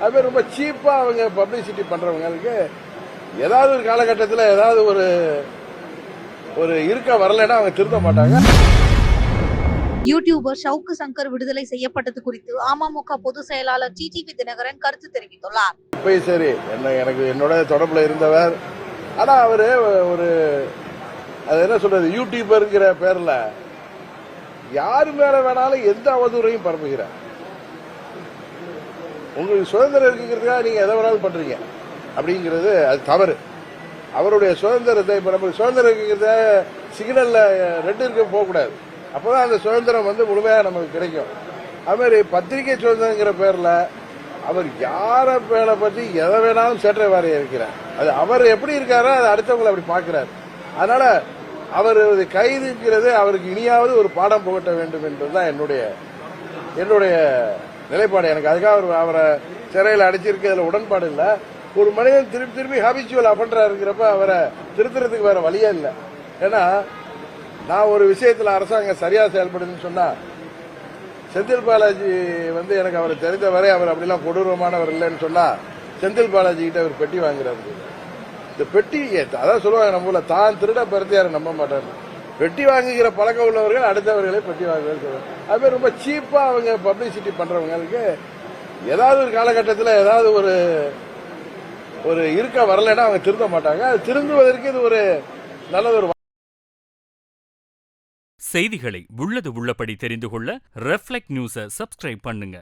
அதுமாதிரி ரொம்ப சீப்பாக அவங்க பப்ளிசிட்டி பண்ணுறவங்களுக்கு ஏதாவது ஒரு காலகட்டத்தில் ஏதாவது ஒரு ஒரு இருக்க வரலைன்னா அவங்க திருந்த மாட்டாங்க. யூடியூபர் ஷவுக்கு சங்கர் விடுதலை செய்யப்பட்டது குறித்து அமமுக பொதுச் செயலாளர் டிடிவி தினகரன் கருத்து தெரிவித்துள்ளார். போய் சரி என்ன எனக்கு என்னோட தொடர்பில் இருந்தவர். ஆனால் அவர் ஒரு அது என்ன சொல்றது யூடியூபருங்கிற பேரில் யார் மேல வேணாலும் எந்த அவதூறையும் பரப்புகிறார். உங்களுக்கு சுதந்திரம் இருக்குங்கிறதுக்காக நீங்க எதை வேணாலும் பண்றீங்க. அப்படிங்கிறது அது தவறு. அவருடைய சுதந்திரத்தை இப்ப நமக்கு சுதந்திரம் இருக்குங்கிறத சிக்னல்ல ரெண்டு இருக்க போகக்கூடாது அப்பதான் அந்த சுதந்திரம் வந்து முழுமையா நமக்கு கிடைக்கும். அது மாதிரி பத்திரிகை சுதந்திரங்கிற பேர்ல அவர் யார பேரை பத்தி எதை வேணாலும் சேற்றை வாரி இருக்கிறார். அது அவர் எப்படி இருக்காரோ அதை அடுத்தவங்களை அப்படி பார்க்கிறார். அதனால அவர் கைதுங்கிறது அவருக்கு இனியாவது ஒரு பாடம் புகட்ட வேண்டும் என்பதுதான் என்னுடைய என்னுடைய நிலைப்பாடு. எனக்கு அதுக்காக அவர் அவரை சிறையில் அடைச்சிருக்கிறதுல உடன்பாடு இல்லை. ஒரு மனிதன் திருப்பி திருப்பி ஹாபிச்சுவல் இருக்கிறப்ப அவரை திருத்துறதுக்கு வேற வழியே இல்லை. ஏன்னா நான் ஒரு விஷயத்தில் அரசாங்கம் சரியாக செயல்படுதுன்னு சொன்னா செந்தில் பாலாஜி வந்து எனக்கு அவர் தெரிந்த வரை அவர் அப்படிலாம் கொடூரமானவர் இல்லைன்னு சொன்னா செந்தில் பாலாஜி கிட்ட அவர் பெட்டி வாங்குறாரு. இந்த பெட்டி அதான் சொல்லுவாங்க நம்ம ஊரில் தான் திருட பருத்தியாரை நம்ப மாட்டாரு. வெட்டி வாங்குகிற பழக்கம் உள்ளவர்கள் அடுத்தவர்களை பெட்டி வாங்குவது அதுமாதிரி ரொம்ப சீப்பாக அவங்க பப்ளிசிட்டி பண்ணுறவங்களுக்கு ஏதாவது ஒரு காலகட்டத்தில் ஏதாவது ஒரு ஒரு இருக்க வரலைன்னா அவங்க திருந்த மாட்டாங்க. அது திருந்துவதற்கு இது ஒரு நல்ல ஒரு செய்திகளை உள்ளது உள்ளபடி தெரிந்து கொள்ள ரெஃப்ளெக்ட் நியூஸை சப்ஸ்கிரைப் பண்ணுங்க.